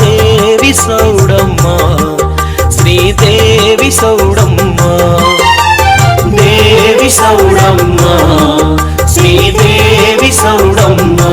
దేవి సౌడమ్మ శ్రీదేవి సౌడమ్మ. దేవి సౌడమ్మ శ్రీదేవి సౌడమ్మ.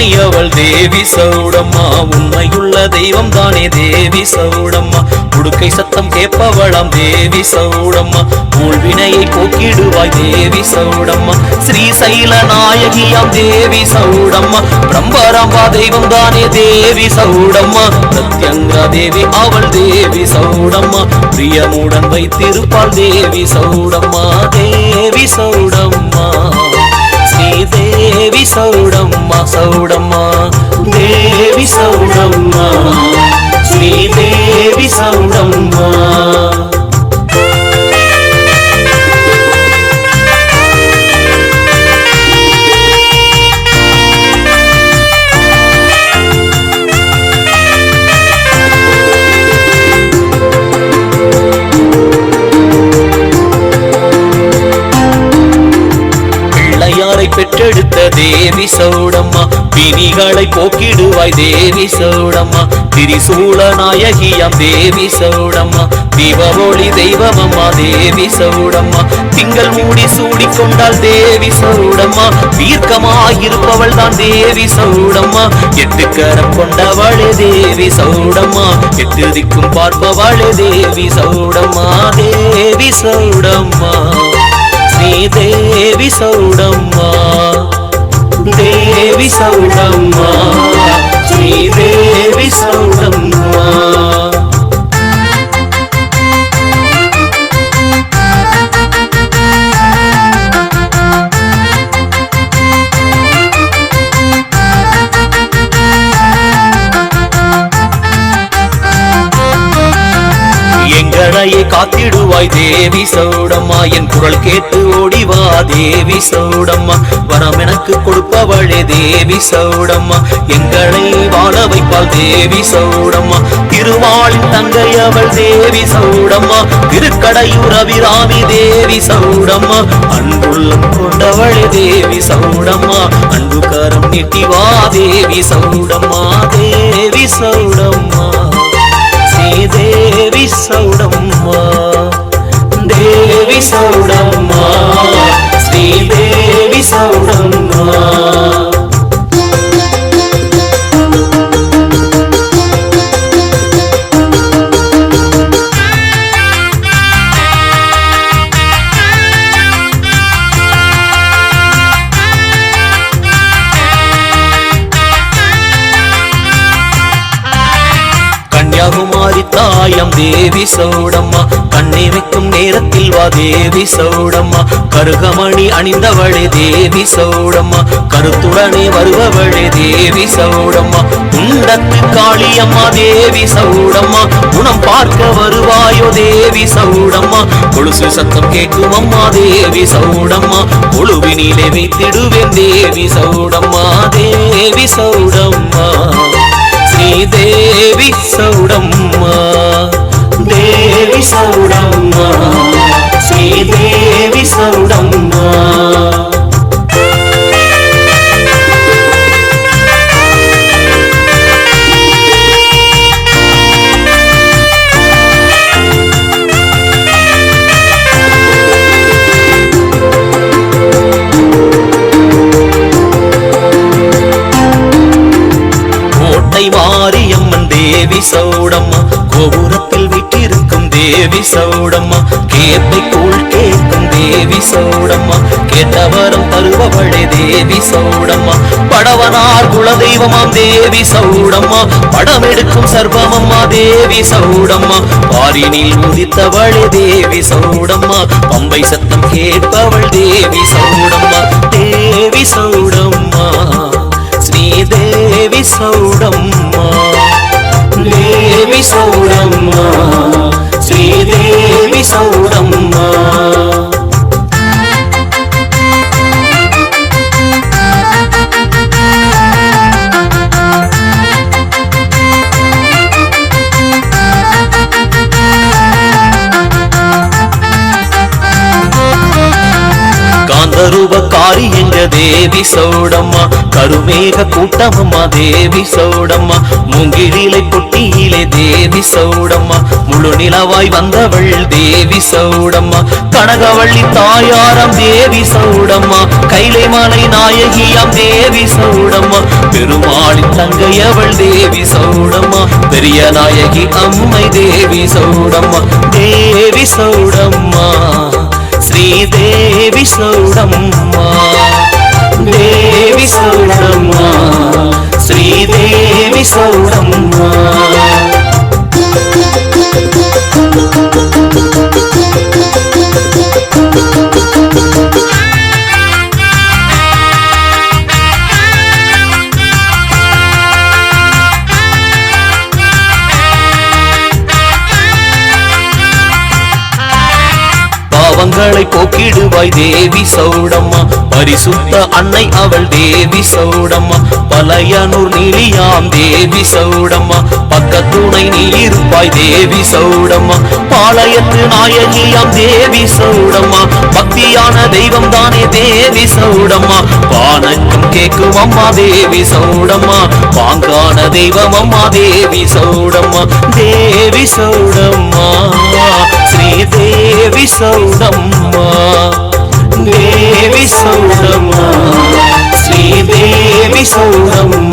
உன்னை அவள் தேவி சௌடம்மா உண்மையுள்ள தெய்வம் தானே தேவி சௌடம்மா உடுக்கை சத்தம் கேட்பவளாம் தேவி சௌடம்மா மூழ்வினையை போக்கிடுவாய் தேவி சௌடம்மா ஸ்ரீசைல நாயகியாம் தேவி சௌடம்மா பிரம்பராம்பா தெய்வம் தானே தேவி சௌடம்மா சத்யங்கா தேவி அவள் தேவி சௌடம்மா பிரியமுடன் வைத்திருப்பாள் தேவி சௌடம்மா தேவி சௌடம்மா ஸ்ரீ தேவி சௌடம்மா సౌడమ్మ సౌడమ్మ దేవి సౌడమ్మ శ్రీదేవి సౌడమ్మ பிள்ளையாரை பெற்றெடுத்த தேவி சௌடம்மா பிணிகளை போக்கிடுவாய் தேவி சௌடம்மா. திரிசூல நாயகியாம் தேவி சௌடம்மா. தீபாவளி தெய்வமம்மா தேவி சௌடம்மா. திங்கள் மூடி சூடி கொண்டால் தேவி சௌடம்மா. தீர்க்கமாயிருப்பவள் தான் தேவி சௌடம்மா. எட்டு கரம் கொண்டவளே தேவி சௌடம்மா. எட்டு திக்கும் பார்ப்பவளே தேவி சௌடம்மா. தேவி சௌடம்மா. நீ தேவி சௌடம்மா. శ్రీదేవి సౌడమ్మ శ్రీదేవి సౌడమ్మ எங்களையே காத்திடுவாய் தேவி சௌடம்மா. என் குரல் கேட்டு ஓடிவா தேவி சௌடம்மா. வரம் எனக்கு கொடுப்பவளே தேவி சௌடம்மா. எங்களை வாழ வைப்பாள் தேவி சௌடம்மா. திருவாளின் தங்கை அவள் தேவி சௌடம்மா. திருக்கடையூர் அபிராமி தேவி சௌடம்மா. அன்புள்ளம் கொண்டவளே தேவி சௌடம்மா. அன்பு கரம் நீட்டிவா தேவி சௌடம்மா. தேவி சௌடம்மா. దేవి సౌడమ్మ దేవి సౌడమ్మ శ్రీదేవి సౌడమ్మ. தாயம் தேவி சௌடம்மா கண்ணை வைக்கும் நேரத்தில் வா தேவி சௌடம்மா கருகமணி அணிந்தவளே தேவி சௌடம்மா கருத்துடனே வருபவளே தேவி சௌடம்மா குண்டத்து காளியம்மா தேவி சௌடம்மா குணம் பார்க்க வருவாயோ தேவி சௌடம்மா கொலுசு சத்தம் கேட்கும் அம்மா தேவி சௌடம்மா கொழுவினிலே வைத்திடுவேன் தேவி சௌடம்மா தேவி சௌடம்மா ஸ்ரீதேவி சௌடம்மா సౌడమ్మ శ్రీదేవి సౌడమ్మ தேவி சோடம்மா கேட்டவரம் தருபவளே தேவி சௌடம்மா படவனார் குலதெய்வமாம் தேவி சௌடம்மா படம் எடுக்கும் சர்வமம்மா தேவி சௌடம்மா பாரினில் முதித்தவளே தேவி சௌடம்மா பம்பை சத்தம் கேட்பவள் தேவி சௌடம்மா தேவி சௌடம்மா ஸ்ரீ தேவி சௌடம்மா தேவி சௌடம்மா ஸ்ரீதேவி சௌடம்மா மாறி எங்க தேவி சௌடம்மா? கருமேக கூட்டமம்மா தேவி சௌடம்மா. மூங்கிழிலை பொட்டியிலே தேவி சௌடம்மா. முழு நிலவாய் வந்தவள் தேவி சௌடம்மா. கனகவள்ளி தாயாரம் தேவி சௌடம்மா. கைலை மலை நாயகியாம் தேவி சௌடம்மா. பெருமாளின் தங்கையவள் தேவி சௌடம்மா. பெரிய நாயகி அம்மை தேவி சௌடம்மா. தேவி சௌடம்மா. శ్రీదేవి సౌడమ్మ దేవి సౌడమ్మ శ్రీదేవి సౌడమ్మా. பாவங்களை போக்கிடுவாய் தேவி சௌடம்மா. பரிசுத்த அன்னை அவள் தேவி சௌடம்மா. பலையனூர் நீலியாம் தேவி சௌடம்மா. பக்கத்துணை நீ இருப்பாய் தேவி சௌடம்மா. பாளையத்து நாயகியாம் தேவி சௌடம்மா. பக்தியான தெய்வம் தானே தேவி சௌடம்மா. வானக்கம் கேட்கும் அம்மா தேவி சௌடம்மா. பாங்கான தெய்வம் அம்மா தேவி சௌடம்மா. தேவி சௌடம்மா. దేవి సౌడమ్మ దేవి సౌడమ్మ శ్రీదేవి సౌడమ్మ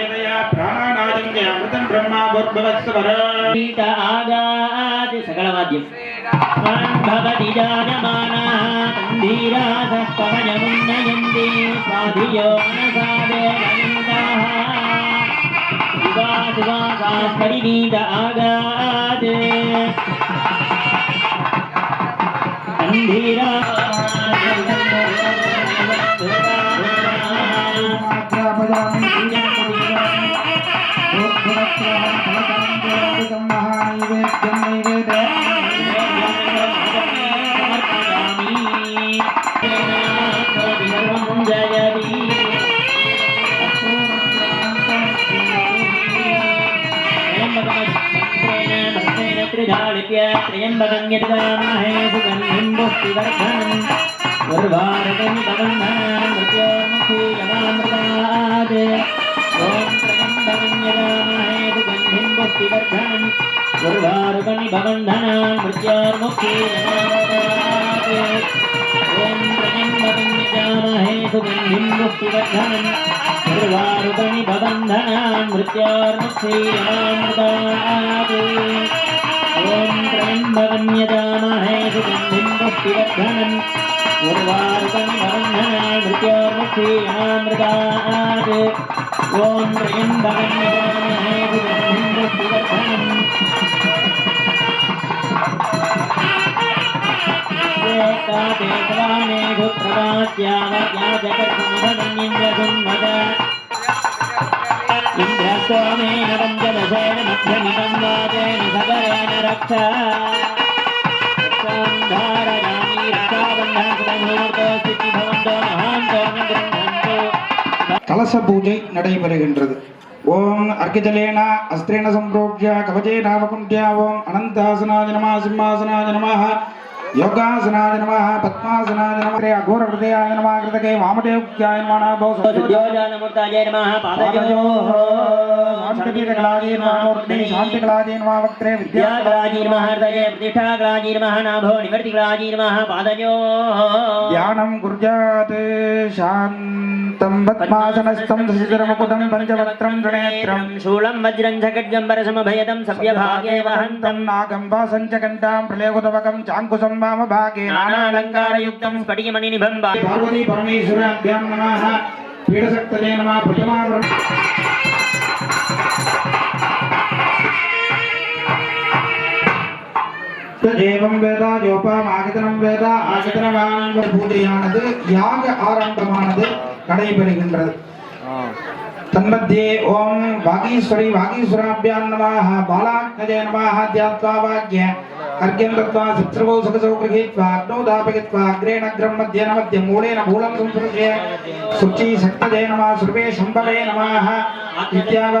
అమృతం బ్రహ్మాభోద్భవత్సవరీత ఆగాది సకలవాద్యం భవతి జాయమానా ధీరాస పవనమున్నయంతి స్వాధియో పరిణీత ఆగాద్. ధీరా त्र्यम्बकङ्गदामहे सुगन्धिं पुष्टिवर्धनम् उर्वारकं प्रबन्धनं मृत्योर्मुखीयमामृतात् ॐ सर्वस्तिवर्धनम् गुरुवारुकनिभबन्धनान् मृत्योर्मुक्ति ॐ प्रजन्मपञ्चजामहे सुगन्धिं मुक्तिवर्धनम्। गुरुवारुकनिभबन्धनान् मृत्योर्मुक्तिरामृतात् ॐ प्रजन्मपञ्चजामहे सुगन्धिं मुक्तिवर्धनम्। गुरुवारुकनिभबन्धनान् मृत्योर्मुक्तिरामृतात् ஓம் என்பவன் இந்திரஸ்வாமேன வஞ்சனசேன மத்தியமிதம் வாஜேன சகரேன ரக்ஷ கலச பூஜை நடைபெறுகின்றது ஓம் அர்க்கிஜலேனா அஸ்திரேன சம்பிரோக்ய கவச்சே நாவகுண்டியா ஓம் அனந்தாசனாஜ நம சிம்மாசனாஜ நம யோகாசனாஜ நம பத்மாசனாஜ நம அகோர ஹிருதயாய நம கிருதகே வாமதேவ்யாய நம நமோ शान्तिकलाजीर्मावक्त्रे विद्याकलाजीर्महर्दये प्रतिष्ठाकलाजीर्मः नाभो निवर्तिकलाजीर्मः पादयो। ध्यानं कुर्यात् शान्तं पद्मासनस्थं शिशिरमुकुटं पञ्चवक्त्रं गणेत्रं शूलं वज्रं जगड्गम्बरसमभयदं सभ्यभागे वहन्तं। नागम्बासं च घण्टां प्रलयकुतवकं चाङ्कुशं वामभागे नानालङ्कारयुक्तं स्फटिकमणिनिभं भगवती परमेश्वराभ्यां नमः। पीडसक्तये नमः। प्रथमा ஏவம் வேத யோபாம் ஆகதனம் வேத ஆகதனவான் பூஜையானது யாக ஆரம்பமானது நடைபெறுகின்றது तन्मध्ये ॐ वागीश्वरी वागीश्वराभ्यां नमः बालाग्नजे नमः ध्यात्वा वाक्य अर्घ्यं दत्त्वा शत्रुवौ सखसौ गृहीत्वा अग्नौ दापयित्वा अग्रेण अग्रं मध्ये नमद्य मूलेन मूलं संसृज्य शुचि शक्तजे नमः सर्वे शम्भवे नमः इत्याव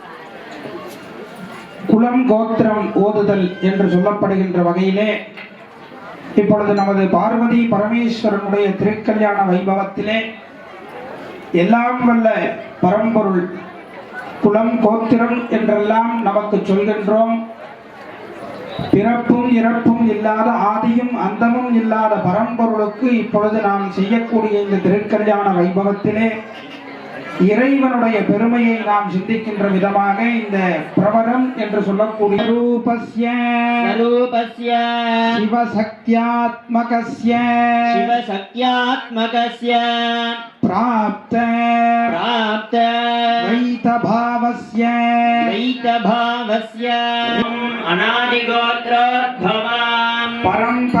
கோத்திரம் ஓதுதல் என்று சொல்லப்படுகின்ற வகையிலே இப்பொழுது நமது பார்வதி பரமேஸ்வரனுடைய திருக்கல்யாண வைபவத்திலே எல்லாம் வல்ல பரம்பொருள் குலம் கோத்திரம் என்றெல்லாம் நமக்கு சொல்கின்றோம். பிறப்பும் இறப்பும் இல்லாத ஆதியும் அந்தமும் இல்லாத பரம்பொருளுக்கு இப்பொழுது நாம் செய்யக்கூடிய இந்த திருக்கல்யாண வைபவத்திலே இறைவனுடைய பெருமையை நாம் சிந்திக்கின்ற விதமாக இந்த பிரபரம் என்று சொல்லக்கூடிய ரூபஸ்ய ரூபஸ்ய சிவசக்தியாத்மகஸ்ய. சிவசக்தியாத்மகஸ்ய. பிராப்த. பிராப்த. வைதபாவஸ்ய வைதபாவஸ்ய அநாதிகோத்ரோத்பவாம் பரம்பர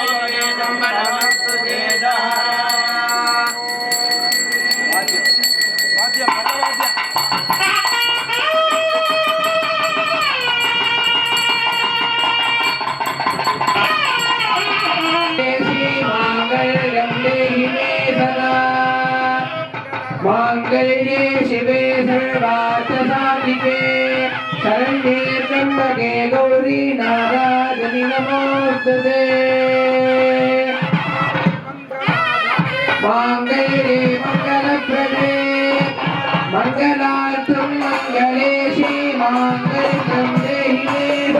வந்ததே. வாங்கையிலே மங்கள பிரதே மங்களார்த்தம் மங்களே ஸ்ரீ மாங்கல்யம் தேகிலே.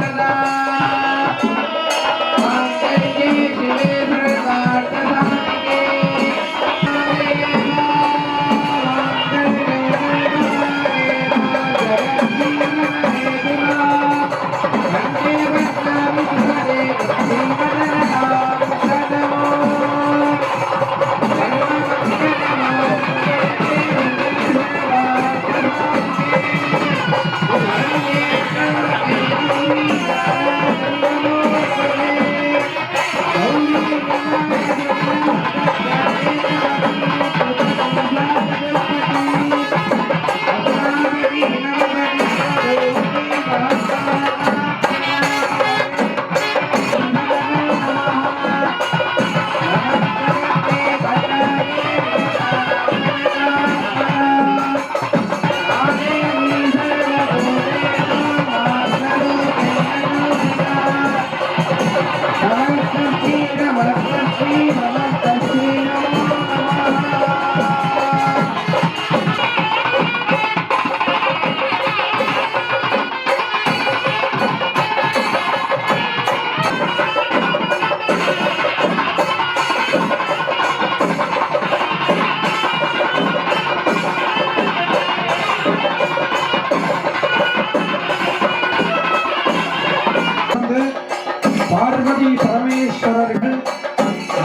கோடீஸ்வரர்கள்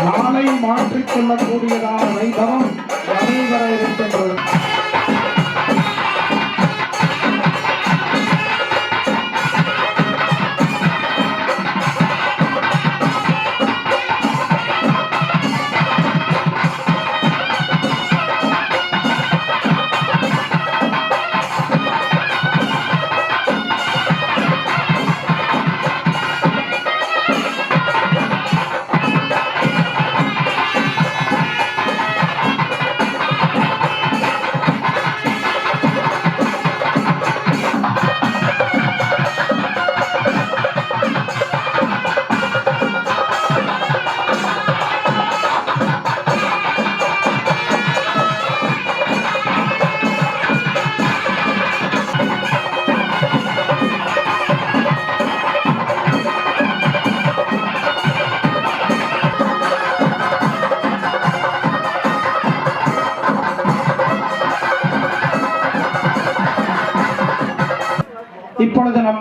நாளை மாற்றிக்கொள்ளக்கூடியதான வைபவம் நடைபெற இருக்கின்றது.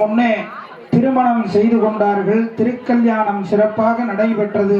முன்னே திருமணம் செய்து கொண்டார்கள். திருக்கல்யாணம் சிறப்பாக நடைபெற்றது.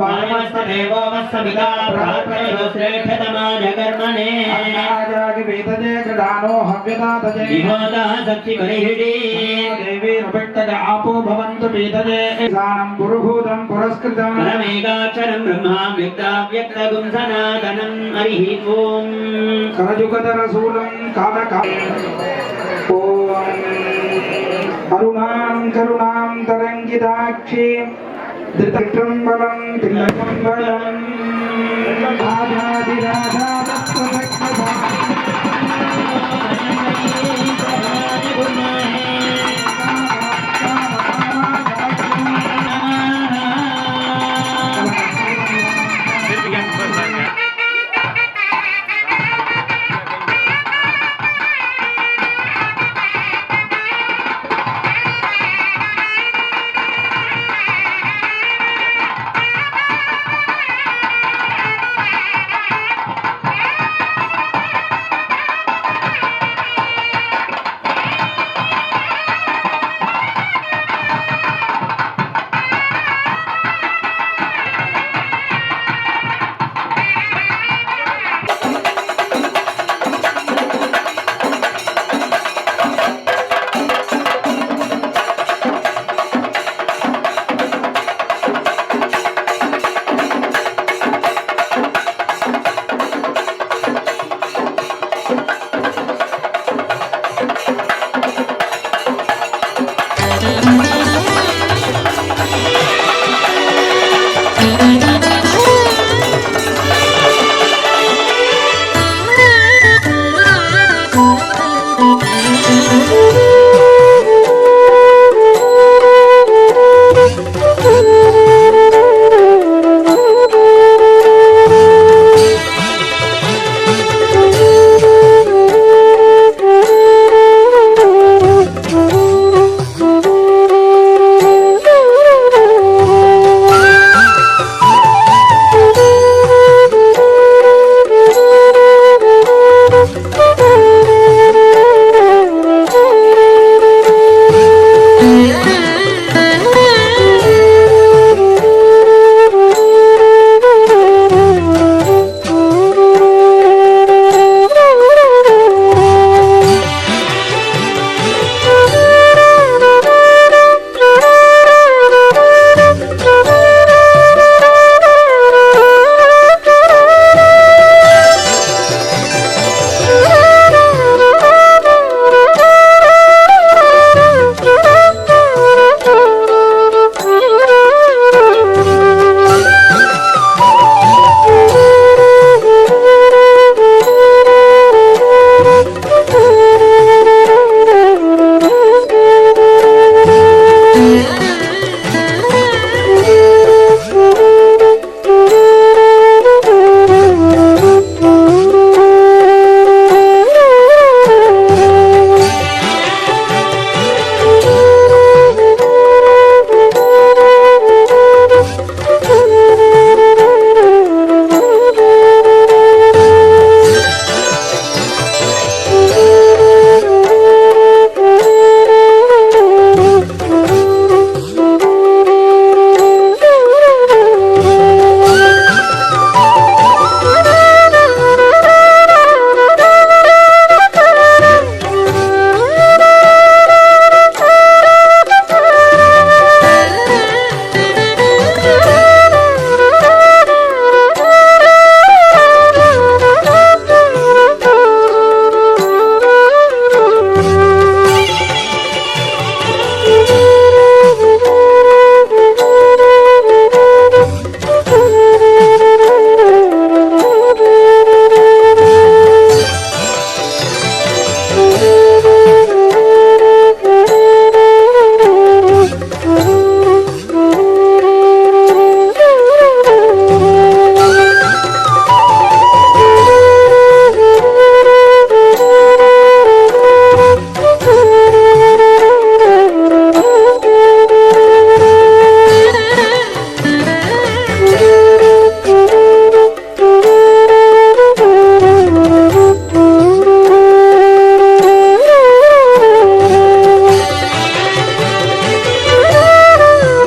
पाणमस्तदेवोमस्तमिता प्राणप्रयोश्रेष्ठतमानकर्मणे राजागिवेतदे कृदानो हव्यदातजे विमोदः सक्षिबलिहिडी देवी रुपिट्टज आपो भवन्तु पीतदे सानं गुरुभूतं पुरस्कृतं परमेकाक्षरं ब्रह्मा व्यक्ताव्यक्तगुं सनातनम् हरिः ॐ करजुकतरसूलं कालकाल ॐ अरुणां करुणां तरङ्गिताक्षीं ధృతృంబలం తిలకుంబలం రాధా రాధా